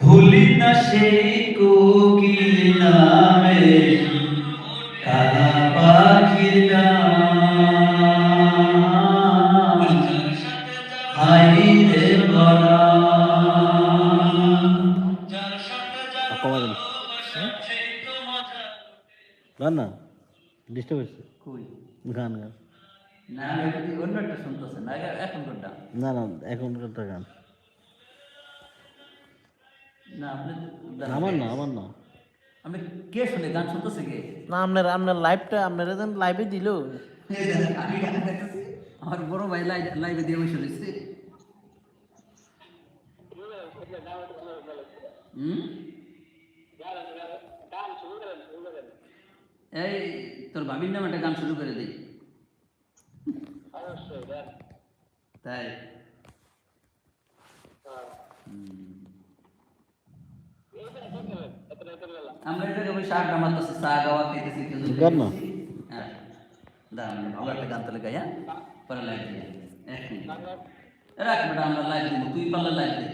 ভুলি না সেই কোকিল নামে কালা পাখির গান হাই রে বলা গান না? ডিস্টার্ব হচ্ছে গান গান। না এখন কোনটা? না না এখনকারটা গান। না আপনি আমার না আমার না। আমি কে শুনে গান শুনতেছে কে? না আপনার আপনার লাইভটা আপনারা যেন লাইভে দিল। আমি গান গাইতেছি আমার বড় ভাই লাই- লাইভে দিয়ে বসে রয়েছে। হুম? এই তোর ভাবির নামে একটা গান শুরু করে দিই তাই। হুম। আমরা এটাকে বসে আড্ডা মারতেছি চা গাওয়া খেতেছি খেজুর গান না। হ্যাঁ। দাঁড়ান ভালো একটা গান তাহলে গাই হ্যাঁ? পরে লাইভ দিই। এক মিনিট। রাখ বেটা আমরা লাইভ দিব। তুই পারলে লাইভ দে।